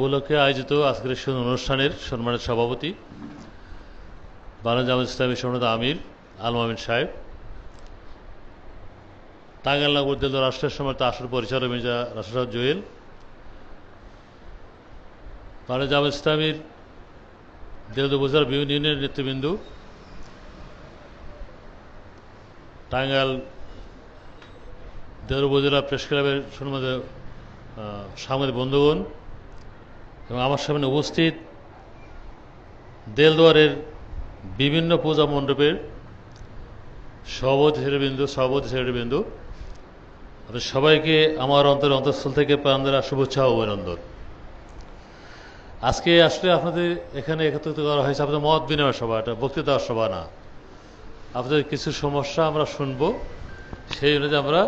উপলক্ষে আয়োজিত আজকের অনুষ্ঠানের সম্মানের সভাপতি বাংলা জামাত ইসলামী সন্ন্যত আমির আল মামিন সাহেব। টাঙ্গাইল নগর দিল রাষ্ট্রের সমর্থ আসর পরিচালক মির্জা রাষ্ট্র জুয়েল। বাংলা জামাত ইসলামীর দেওদ উপজেলার বিভিন্ন ইউনিয়নের নেতৃবৃন্দ। টাঙ্গাইল দেওর উপজেলা প্রেস ক্লাবের সম্মানিত সাংবাদিক বন্ধুগণ। এবং আমার সামনে উপস্থিত দেলদুয়ারের বিভিন্ন পূজা মণ্ডপের সভাপতি শ্রেণীবৃন্দু সভাপতি শ্রেণীবৃন্দু। আপনাদের সবাইকে আমার অন্তর অন্তঃস্থল থেকে প্রাণ দেওয়া শুভেচ্ছা অভিনন্দন। আজকে আসলে আপনাদের এখানে একত্রিত করা হয়েছে আপনাদের মত বিনিময় সভা, এটা বক্তৃতা সভা না। আপনাদের কিছু সমস্যা আমরা শুনব, সেই অনুযায়ী আমরা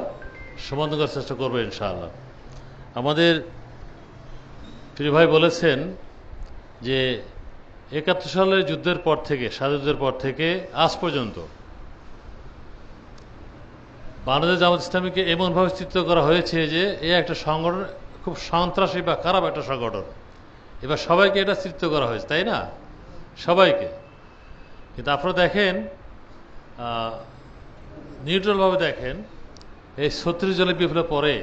সমাধান করার চেষ্টা করব ইনশাআল্লাহ। আমাদের প্রিয় ভাই বলেছেন যে একাত্তর সালের যুদ্ধের পর থেকে স্বাধীনতার পর থেকে আজ পর্যন্ত বাংলাদেশ জামাত ইসলামীকে এমনভাবে চিত্র করা হয়েছে যে এ একটা সংগঠন খুব সন্ত্রাসী বা খারাপ একটা সংগঠন। এবার সবাইকে এটা চিত্র করা হয়েছে, তাই না? সবাইকে। কিন্তু আপনারা দেখেন নিউট্রালভাবে দেখেন, এই ছত্রিশ জনের বিপ্লব পরে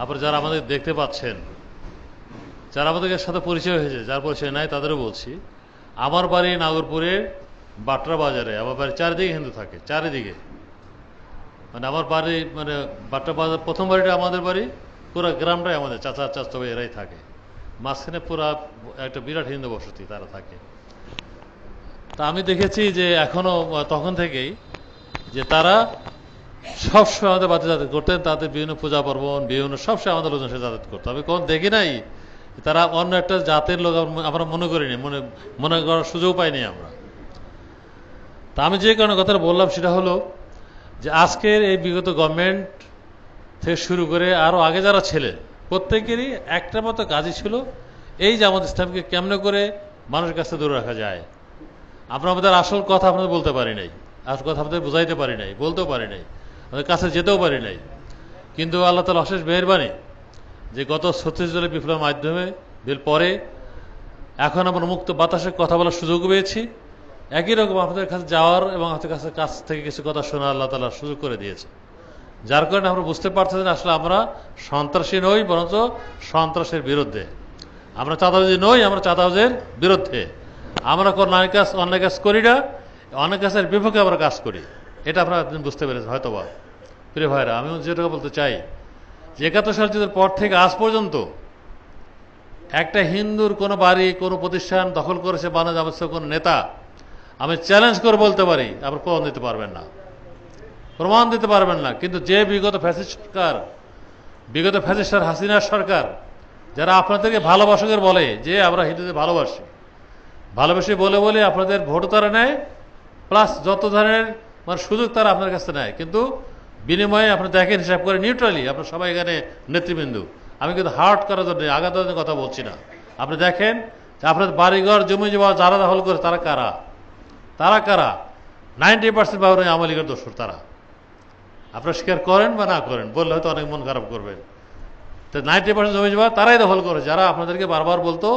আপনারা যারা আমাদের দেখতে পাচ্ছেন যারা আমাদের সাথে পরিচয় হয়েছে, যার পরিচয় নাই, তাদেরও বলছি, আমার বাড়ি নাগরপুরের বাটরা বাজারে, আমার বাড়ি চারিদিকে হিন্দু থাকে, চারিদিকে। মানে আমার বাড়ি মানে বাটরা বাজার প্রথম বাড়িটা আমাদের বাড়ি, পুরো গ্রামটাই আমাদের, চাচা চাচা এরাই থাকে। মাঝখানে পুরা একটা বিরাট হিন্দু বসতি তারা থাকে। তা আমি দেখেছি যে এখনও, তখন থেকেই যে তারা সবসময় আমাদের বাড়িতে যাতায়াত করতেন, তাদের বিভিন্ন পূজা পার্বণ, বিভিন্ন সবসময় আমাদের লোকজন সাথে যাতায়াত করতো। আমি কোন দেখি নাই তারা অন্য একটা জাতের লোক আমরা মনে করিনি, মনে মনে করার সুযোগ পাইনি আমরা। তা আমি যে কারণে কথাটা বললাম সেটা হলো যে আজকের এই বিগত গভর্নমেন্ট থেকে শুরু করে আরও আগে যারা ছিলেন, প্রত্যেকেরই একটা মতো কাজই ছিল এই যে আমাদের ইসলামকে কেমনে করে মানুষের কাছে দূরে রাখা যায়। আমরা আমাদের আসল কথা আপনাদের বলতে পারি নাই, আসল কথা আপনাদের বুঝাইতে পারি নাই, বলতেও পারি নাই, আমাদের কাছে যেতেও পারি নাই। কিন্তু আল্লাহ তালা অশেষ মেহরবানি যে গত ছত্রিশ জনের বিপ্লবের মাধ্যমে, বিল পরে এখন আমরা মুক্ত বাতাসে কথা বলার সুযোগ পেয়েছি। একই রকম আপনাদের কাছে যাওয়ার এবং আপনাদের কাছে কাছ থেকে কিছু কথা শোনা আল্লাহ তালা সুযোগ করে দিয়েছে। যার কারণে আমরা বুঝতে পারতেছি না আসলে আমরা সন্ত্রাসী নই, বরঞ্চ সন্ত্রাসের বিরুদ্ধে। আমরা চাঁদাবাজি নই, আমরা চাঁদাবাজের বিরুদ্ধে। আমরা কোনো অনেক কাজ অন্যায় কাজ করি না অনেক কাজের বিপক্ষে আমরা কাজ করি। এটা আপনারা বুঝতে পেরেছেন হয়তো বা প্রিয় ভাইরা আমি যেটা বলতে চাই যে একাত্তর সাল যুদ্ধের পর থেকে আজ পর্যন্ত একটা হিন্দুর কোনো বাড়ি, কোনো প্রতিষ্ঠান দখল করেছে বানা যাবস্য কোনো নেতা। আমি চ্যালেঞ্জ করে বলতে পারি আপনার প্রমাণ দিতে পারবেন না। প্রমাণ দিতে পারবেন না, কিন্তু যে বিগত ফ্যাসিস্ট সরকার বিগত ফ্যাসিস্টার হাসিনার সরকার, যারা আপনাদেরকে ভালোবাসকের বলে যে আমরা হিন্দুদের ভালোবাসি ভালোবাসি বলে বলে আপনাদের ভোট তারা নেয় প্লাস যত ধরনের মানে সুযোগ তারা আপনার কাছে নেয়। কিন্তু বিনিময়ে আপনি দেখেন, হিসাব করে নিউট্রালি আপনার সবাই এখানে নেতৃবৃন্দু। আমি কিন্তু হার্ট করার জন্য আঘাত কথা বলছি না। আপনি দেখেন যে আপনাদের বাড়িঘর, জমি জমা যারা দখল করে, তারা কারা? তারা কারা? নাইনটি পার্সেন্ট বাবুর আওয়ামী লীগের দোষর তারা। আপনারা স্বীকার করেন বা না করেন, বললে হয়তো অনেক মন খারাপ করবেন। তো নাইনটি পার্সেন্ট জমি জমা তারাই দখল করে। যারা আপনাদেরকে বারবার বলতো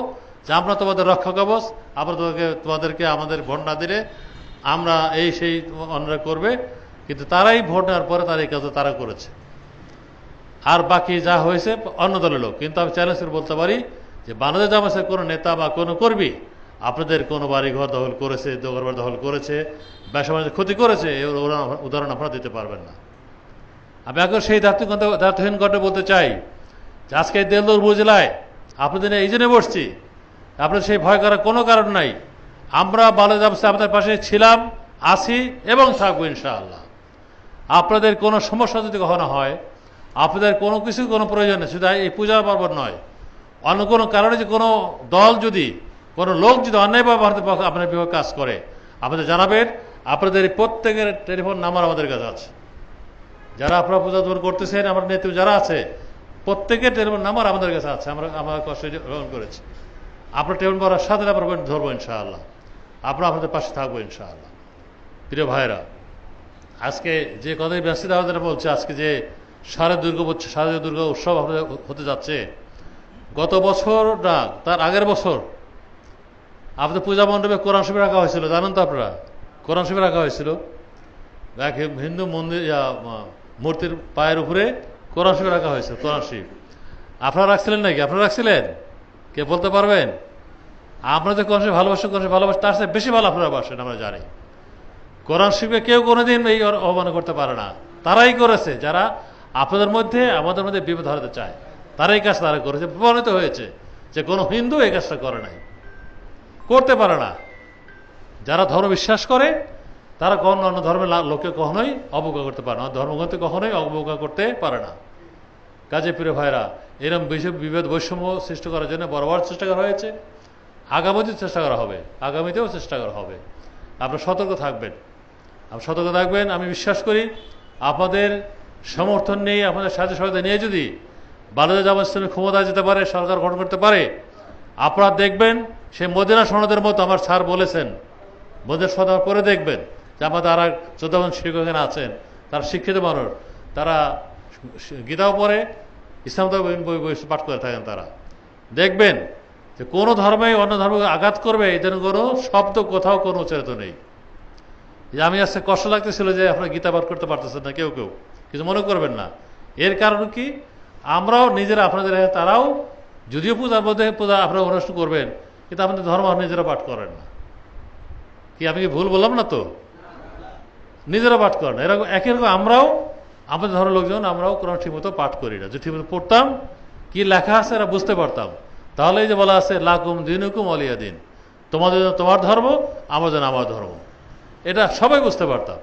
যে আমরা তোমাদের রক্ষা কবচ, আমরা তোমাদেরকে তোমাদেরকে আমাদের না দিলে আমরা এই সেই অন্যায় করবে। কিন্তু তারাই ভোট নেওয়ার পরে তার এই কাজ তারা করেছে। আর বাকি যা হয়েছে, অন্য দলের লোক। কিন্তু আমি চ্যালেঞ্জ করে বলতে পারি যে বাংলাদেশ জামাসের কোনো নেতা বা কোনো কর্মী আপনাদের কোনো বাড়ি ঘর দখল করেছে দোকানবার দখল করেছে ব্যবসা বাণিজ্য ক্ষতি করেছে উদাহরণ আপনারা দিতে পারবেন না। আমি এখন সেই দায়িত্ব দায়িত্বহীন ঘটে বলতে চাই যে আজকে দেলদুর উপজেলায় আপনাদের এই জন্য বসছি, আপনাদের সেই ভয় করার কোনো কারণ নাই। আমরা বাংলাদেশ আপনাদের পাশে ছিলাম, আছি এবং থাকব ইনশাআল্লাহ। আপনাদের কোনো সমস্যা যদি কখনো হয়, আপনাদের কোনো কিছু, কোনো প্রয়োজন নেই, শুধু এই পূজা পার্বণ নয়। অন্য কোনো কারণে যে কোনো দল যদি, কোনো লোক যদি অন্যায়ভাবে ভারতের পক্ষে আপনার বিভাগে কাজ করে। আপনাদের জানাবেন, আপনাদের প্রত্যেকের টেলিফোন নাম্বার আমাদের কাছে আছে। যারা আপনারা পূজা দূর করতেছেন, আমার নেতৃত্ব যারা আছে, প্রত্যেকের টেলিফোন নাম্বার আমাদের কাছে আছে, আমরা আমরা কষ্ট গ্রহণ করেছি। আপনার টেলিফোন করার সাথে আমরা ধরবো ইনশাআল্লাহ। আপনারা আপনাদের পাশে থাকব ইনশাআল্লাহ। প্রিয় ভাইরা আজকে যে কথাই ব্যস্ত আমাদের বলছে, আজকে যে সারে দুর্গা শারদীয় দুর্গা উৎসব আপনাদের হতে যাচ্ছে, গত বছর না, তার আগের বছর আপনাদের পূজা মণ্ডপে কোরআন শিবির রাখা হয়েছিল, জানেন তো আপনারা? কোরআন শিবির রাখা হয়েছিল। এক হিন্দু মন্দির মূর্তির পায়ের উপরে কোরআন শিবির রাখা হয়েছিল কোরআন শিব আপনারা রাখছিলেন নাকি? আপনারা রাখছিলেন? কে বলতে পারবেন? আপনারা যে কোরআন শিব ভালোবাসেন কোরআন শিব ভালোবাসেন তার সাথে বেশি ভালো আপনারা বাসেন, আমরা জানি। কোরআন শিবে কেউ কোনোদিন এই অবমান করতে পারে না। তারাই করেছে। যারা আপনাদের মধ্যে, আমাদের মধ্যে বিপদ হারাতে চায়, তারাই কাজ তারা করেছে। প্রমাণিত হয়েছে যে কোনো হিন্দু এই কাজটা করে নাই। করতে পারে না। যারা ধর্ম বিশ্বাস করে, তারা কখনো অন্য ধর্মের লোককে কখনোই অবজ্ঞা করতে পারে না। ধর্মগ্রন্থে কখনোই অবজ্ঞা করতে পারে না। কাজে প্রিয় ভাইরা এরকম বিষয় বিভেদ বৈষম্য সৃষ্টি করার জন্য বরাবর চেষ্টা করা হয়েছে। আগামীতেও চেষ্টা করা হবে। আগামীতেও চেষ্টা করা হবে। আপনারা সতর্ক থাকবেন। সতর্ক থাকবেন, আমি বিশ্বাস করি আপনাদের সমর্থন নিয়ে আপনাদের সাহায্য সহায়তা নিয়ে যদি বাংলাদেশ জামাত ইসলামী ক্ষমতায় যেতে পারে, সরকার গঠন করতে পারে, আপনারা দেখবেন, সেই মদিনা সনদের মতো আমার স্যার বলেছেন, মদিনা সনদ করে দেখবেন যে আমাদের আর চোদ্দ শিক্ষক আছেন, তারা শিক্ষিত মানুষ, তারা গীতাও পড়ে, ইসলাম বই পাঠ করে থাকেন তারা। দেখবেন যে কোনো ধর্মে অন্য ধর্মকে আঘাত করবে এদের কোনো শব্দ, কোথাও কোনো উচ্চারিত নেই। যে আমি আজকে কষ্ট লাগতেছিল যে আপনারা গীতা পাঠ করতে পারতেছেন না, কেউ কেউ। কিছু মনে করবেন না। এর কারণ কি? আমরাও নিজেরা, আপনাদের তারাও, যদিও পূজার মধ্যে পূজা আপনারা অনুষ্ঠান করবেন, কিন্তু আপনাদের ধর্ম নিজেরা পাঠ করেন না। কি আমি কি ভুল বললাম না তো? নিজেরা পাঠ করেন এরকম, একই রকম আমরাও, আমাদের ধর্মের লোকজন, আমরাও কোরআন ঠিকমতো পাঠ করি না। যদি ঠিকমতো পড়তাম, কি লেখা আছে এরা বুঝতে পারতাম। তাহলে যে বলা আছে, লাকুম দিনুকুম অলিয়া দিন। তোমাদের তোমার ধর্ম, আমার জন্য আমার ধর্ম। এটা সবাই বুঝতে পারতাম।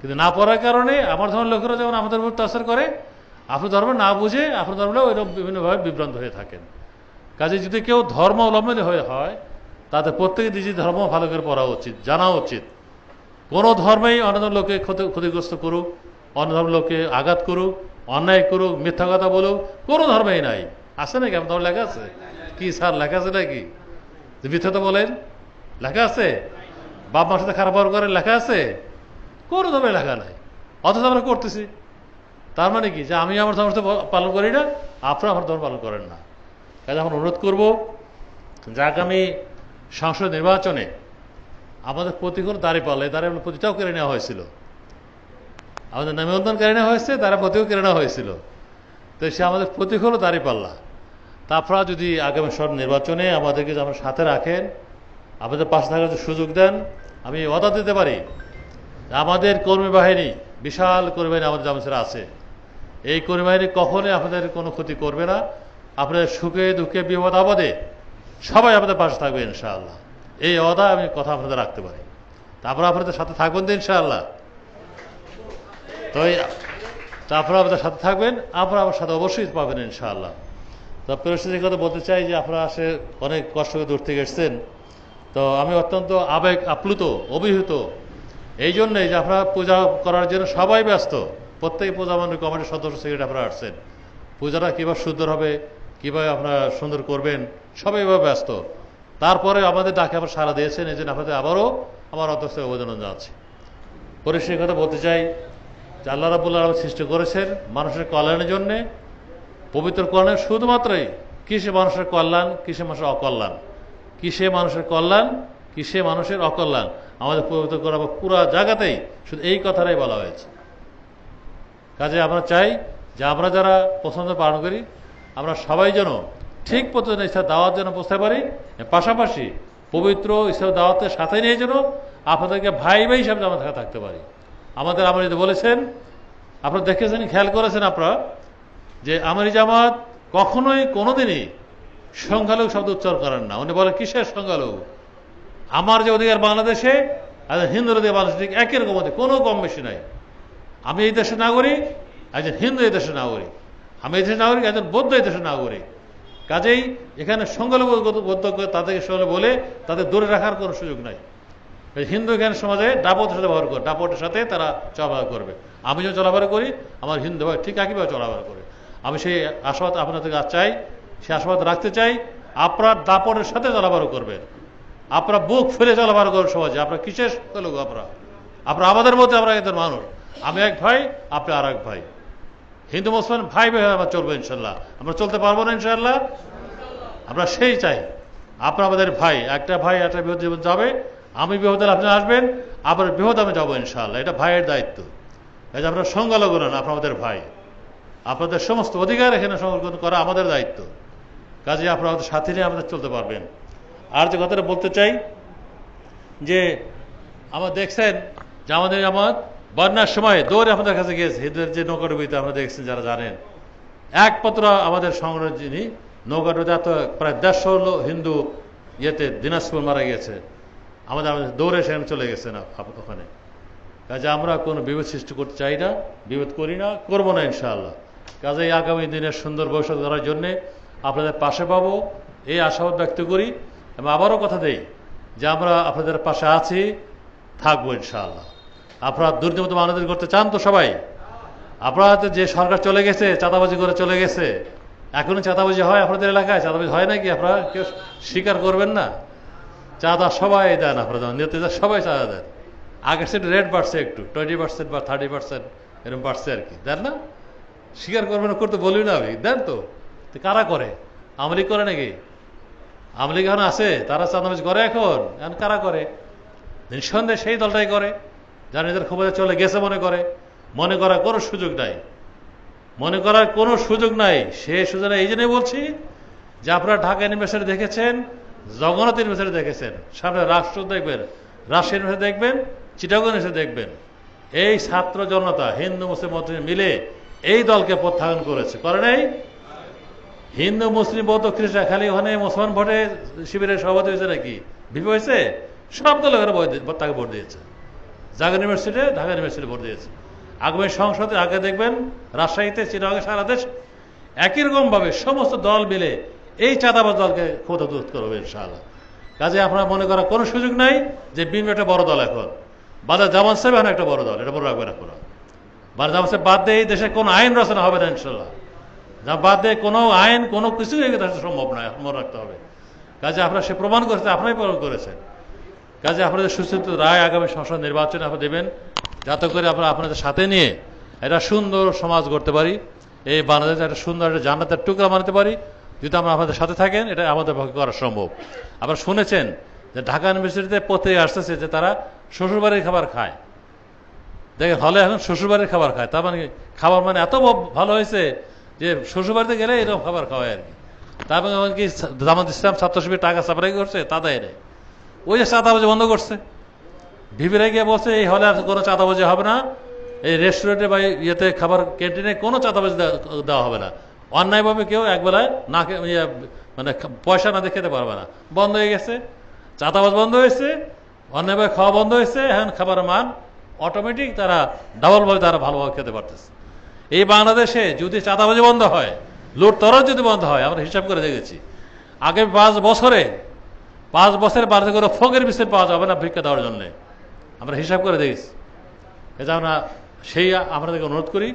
কিন্তু না পড়ার কারণে আমার ধর্মের লোকেরা যেমন আমাদের উপর তাসর করে আপনার ধর্ম না বুঝে আপনার ধর্মটাও এরকম বিভিন্নভাবে বিভ্রান্ত হয়ে থাকেন। কাজে যদি কেউ ধর্ম অবলম্বন হয়ে হয়, তাতে প্রত্যেকে নিজের ধর্ম ভালো করে পড়া উচিত, জানা উচিত। কোনো ধর্মেই অন্য ক্ষতি, ক্ষতিগ্রস্ত করুক, অন্য ধর্ম লোককে আঘাত করুক, অন্যায় করুক, মিথ্যা কথা বলুক, কোনো ধর্মেই নাই। আছে নাকি? ধর্ম লেখা আছে? কি স্যার লেখা আছে নাকি? মিথ্যা তো বলেন। লেখা আছে? বাপ মার সাথে খারাপ ব্যবহার করেন লেখা আছে? কোনো ধর্মে লেখা নাই। অথচ আমরা করতেছি। তার মানে কি? যে আমি আমার ধর্ম পালন করি না, আপনারা আমার ধর্ম পালন করেন না। কাজে আমরা অনুরোধ করব যে আগামী সংসদ নির্বাচনে আমাদের প্রতিকূল দাঁড়িয়ে পাল্লা দাঁড়িয়ে প্রতিটাও কেড়ে নেওয়া হয়েছিল। আমাদের নিবন্ধন কেড়ে নেওয়া হয়েছে তারা প্রতিও কেড়ে নেওয়া হয়েছিল। তো সে আমাদের প্রতিকূল দাঁড়িয়ে পাল্লা। তারপরা যদি আগামী সব নির্বাচনে আমাদেরকে আমার সাথে রাখেন, আমাদের পাশে থাকার সুযোগ দেন আমি অর্ডার দিতে পারি আমাদের কর্মী বাহিনী বিশাল কর্মী বাহিনী আমাদের জামাসেরা আছে। এই কর্মী বাহিনী কখনোই আপনাদের কোনো ক্ষতি করবে না। আপনাদের সুখে দুঃখে বিপদ আপদে সবাই আপনাদের পাশে থাকবে ইনশাআল্লাহ। এই অদা আমি কথা আপনাদের রাখতে পারি। তারপর আপনাদের সাথে থাকবেন তো ইনশাআল্লাহ। তো তারপরে আপনাদের সাথে থাকবেন, আপনারা আমার সাথে অবশ্যই পাবেন ইনশাআল্লাহ। তো পরিস্থিতির কথা বলতে চাই যে আপনারা আসে অনেক কষ্ট করে দূর থেকে এসছেন। তো আমি অত্যন্ত আবেগ আপ্লুত অভিভূত এই জন্যই যে আপনারা পূজা করার জন্য সবাই ব্যস্ত। প্রত্যেক পূজা মন্দির কমিটির সদস্য সেক্রেটারি আপনারা আসছেন। পূজাটা কীভাবে সুন্দর হবে, কীভাবে আপনারা সুন্দর করবেন, সবাই এভাবে ব্যস্ত। তারপরে আমাদের ডাকে আবার সারা দিয়েছেন, এই জন্য আপনাদের আবারও আমার অধ্যক্ষ অভিনন্দন জানাচ্ছি। পরিষ্কার কথা বলতে চাই যে আল্লাহ রাবুল্লাহ আলম সৃষ্টি করেছেন মানুষের কল্যাণের জন্যে। পবিত্র কল্যাণ শুধুমাত্রই কৃষি মানুষের কল্যাণ কিসে মানুষের অকল্যাণ। কিসে মানুষের কল্যাণ, কিসে মানুষের অকল্যাণ? আমাদের পবিত্র করা পুরো জায়গাতেই শুধু এই কথাটাই বলা হয়েছে। কাজে আমরা চাই যে আমরা যারা পছন্দ পালন করি, আমরা সবাই যেন ঠিক পথে ইসলাম দাওয়াত যেন বুঝতে পারি পাশাপাশি পবিত্র ইসলাম দাওয়াতের সাথে নিয়ে যেন আপনাদেরকে ভাই ভাই হিসাবে থাকা থাকতে পারি। আমাদের আমার যদি বলেছেন, আপনারা দেখেছেন, খেয়াল করেছেন আপনারা, যে আমারি জামাত কখনোই কোনোদিনই সংখ্যালঘু শব্দ উচ্চারণ করেন না। উনি বলে কিসের সংখ্যালঘু? আমার যে অধিকার বাংলাদেশে আর হিন্দুর অধিকার বাংলাদেশে একই রকম অধিকার কোনো কম বেশি নাই। আমি এই দেশের নাগরিক, একজন হিন্দু এই দেশের নাগরিক। আমি এই দেশের নাগরিক, একজন বৌদ্ধ এই দেশের নাগরিক। কাজেই এখানে সংখ্যালঘু বৌদ্ধ তাদেরকে সঙ্গে বলে তাদের দূরে রাখার কোনো সুযোগ নাই। হিন্দু জ্ঞান সমাজে ডাপটের সাথে ব্যবহার করে ডাপটের সাথে তারা চলাফেরা করবে। আমি যখন চলাফেরা করি, আমার হিন্দু ভাই ঠিক একইভাবে চলাফেরা করে। আমি সেই আশাবাদ আপনাদের কাছে চাই সে আশাবাদ রাখতে চাই, আপনার দাপনের সাথে চলাফেরা করবেন আপনারা বুক ফেলে চলাফেরা করুন সমাজে। আপনার কিসের লোক আপনারা? আপনারা আমাদের মধ্যে আমরা একজন মানুষ। আমি এক ভাই, আপনি আর এক ভাই। হিন্দু, মুসলমান ভাই ভাই আমরা চলবো ইনশাল্লাহ আমরা চলতে পারব না ইনশাল্লাহ আমরা সেই চাই। আপনার আমাদের ভাই। একটা ভাই, একটা বিপদ জীবন যাবে। আমি বিপদ আপনি আসবেন। আবার বিপদ আমি যাব ইনশাল্লাহ এটা ভাইয়ের দায়িত্ব। এই যে আপনারা সংখ্যালঘু নন আপনার আমাদের ভাই। আপনাদের সমস্ত অধিকার এখানে সংরক্ষণ করা আমাদের দায়িত্ব। কাজে আপনারা আমাদের সাথে নিয়ে আমাদের চলতে পারবেন। আর যে কথাটা বলতে চাই, যে আমার দেখছেন যে আমাদের আমার বন্যার সময় দৌড়ে আমাদের কাছে গিয়েছে, হিন্দুদের যে নৌকাডুবিতে আমরা দেখছেন যারা জানেন। একমাত্র আমাদের সংগ্রহ যিনি নৌকাডুবিতে এত প্রায় দেড়শো হিন্দু ইয়েতে দিনাজপুর মারা গিয়েছে। আমাদের আমাদের দৌড়ে সেখানে চলে গেছেন ওখানে। কাজে আমরা কোনো বিভেদ সৃষ্টি করতে চাই না, বিভেদ করি না, করব না ইনশাআল্লাহ। কাজে আগামী দিনের সুন্দর ভবিষ্যৎ করার জন্যে আপনাদের পাশে পাবো, এই আশাবাদ ব্যক্ত করি। এবং আবারও কথা দেই যে আমরা আপনাদের পাশে আছি, থাকব ইনশাআল্লাহ। আপনারা দুর্নীতি মানুষদের করতে চান তো সবাই? আপনারা যে সরকার চলে গেছে, চাঁদাবাজি করে চলে গেছে এখনও চাঁদাবাজি হয় আপনাদের এলাকায়? চাঁদাবাজি হয় নাকি? আপনারা কেউ স্বীকার করবেন না? চাঁদা সবাই দেন আপনারা নেতৃত্ব সবাই চাঁদা দেন। আগের সেট রেট বাড়ছে একটু টোয়েন্টি পার্সেন্ট বা থার্টি পার্সেন্ট এরকম বাড়ছে আর কি, দেন না? স্বীকার করবেন, করতে বলি না আমি, দেন তো। কারা করে? আমলিক করে নাকি? আমলিক এখন আছে, তারা চাঁদাবাজি করে এখন। এখন কারা করে? নিঃসন্দেহে সেই দলটাই করে, যারা নিজের খবরে চলে গেছে মনে করে। মনে করার কোনো সুযোগ নাই। মনে করার কোনো সুযোগ নাই। সে সুযোগ এই জন্যই বলছি যে আপনারা ঢাকা ইউনিভার্সিটি দেখেছেন, জগন্নাথ ইউনিভার্সিটি দেখেছেন। সামনে রাষ্ট্র দেখবেন রাজশাহী ইউনিভার্সিটি দেখবেন, চিটাগং ইউনিভার্সিটি দেখবেন। এই ছাত্র জনতা, হিন্দু মুসলিম মিলে এই দলকে প্রত্যাখ্যান করেছে। করে নাই? হিন্দু, মুসলিম, বৌদ্ধ, খ্রিস্টান, খালি ওখানে মুসলমান ভোটে শিবিরের সভাপতি হয়েছে নাকি? ভিপি হয়েছে? সব দল ওখানে তাকে ভোট দিয়েছে। জাগা ইউনিভার্সিটি ঢাকা ইউনিভার্সিটি ভোট দিয়েছে। আগামী সংসদে আগে দেখবেন, রাজশাহীতে চিরাগে সারা দেশ একই রকমভাবে সমস্ত দল মিলে এই চাঁদাবাজ দলকে ক্ষমতা দূর করবে ইনশাআল্লাহ। কাজে আপনারা মনে করার কোনো সুযোগ নাই যে বিএনপি একটা বড় দল এখন। বাদা জামান সাহেব এখন একটা বড় দল, এটা বড় রাখবেন আপনারা। বাদা জামান সাহেব বাদ দিয়ে দেশে কোনো আইন রচনা হবে না ইনশাল্লাহ বাদ কোনো আইন, কোনো কিছুই সম্ভব নয়, মনে রাখতে হবে। কাজে আপনারা সে প্রমাণ করেছে, আপনারাই প্রমাণ করেছেন কাজে আপনাদের সুচিন্তিত রায় আগামী সংসদ নির্বাচনে আপনারা দেবেন, যাতে করে আমরা আপনাদের সাথে নিয়ে একটা সুন্দর সমাজ গড়তে পারি, এই বাংলাদেশে একটা সুন্দর একটা জান্নাতের টুকরা বানাতে পারি, যদি আমরা আপনাদের সাথে থাকেন, এটা আমাদের পক্ষে করা সম্ভব। আপনারা শুনেছেন যে ঢাকা ইউনিভার্সিটিতে পত্রিকা আসতেছে যে তারা শ্বশুরবাড়ির খাবার খায়। দেখেন হলে এখন শ্বশুরবাড়ির খাবার খায়, তার মানে খাবার মানে এত ভালো হয়েছে যে শ্বশুরবাড়িতে গেলে এরকম খাবার খাওয়ায় আর কি। তারপরে কি জামাত ইসলাম ছাত্র শিবির টাকা সাপ্লাই করছে তা দেয় নেই। ওই যে চাঁদাবাজি বন্ধ করছে। ভিভিরা গিয়ে বলছে এই হলে আর কোনো চাঁদাবাজি হবে না। এই রেস্টুরেন্টে বা ইয়েতে খাবার ক্যান্টিনে কোনো চাঁদাবাজি দেওয়া- হবে না। অন্যায়ভাবে কেউ একবেলায় না ইয়ে, মানে পয়সা না দিয়ে খেতে পারবে না। বন্ধ হয়ে গেছে। চাঁদাবাজ বন্ধ হয়েছে। অন্যায়ভাবে খাওয়া বন্ধ হয়েছে। এখন খাবারের মান অটোমেটিক তারা ডাবলভাবে তারা ভালোভাবে খেতে পারতেছে। এই বাংলাদেশে যদি চাঁদাবাজি বন্ধ হয়, লুট তরজ যদি বন্ধ হয়, আমরা হিসাব করে দেখেছি। আগে পাঁচ বছরে, পাঁচ বছরের বাড়িতে করে ফোকের বিস্তার পাওয়া যাবে না ভিক্ষা দেওয়ার জন্য। আমরা হিসাব করে দেখেছি। এটা আমরা সেই আপনাদেরকে অনুরোধ করি,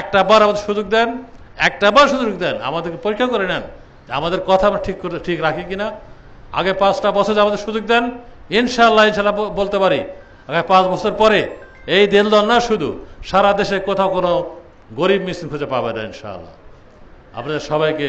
একটা বার আমাদের সুযোগ দেন, একটা বার সুযোগ দেন, আমাদেরকে পরীক্ষা করে নেন আমাদের কথা আমরা ঠিক করে, ঠিক রাখি কিনা। আগে পাঁচটা বছর আমাদের সুযোগ দেন, ইনশাআল্লাহ ইনশাল্লাহ বলতে পারি। আগে পাঁচ বছর পরে, এই দেলদল না শুধু সারা দেশে কোথাও কোনো গরিব মিছিল খুঁজে পাবে না ইনশাআল্লাহ। আপনাদের সবাইকে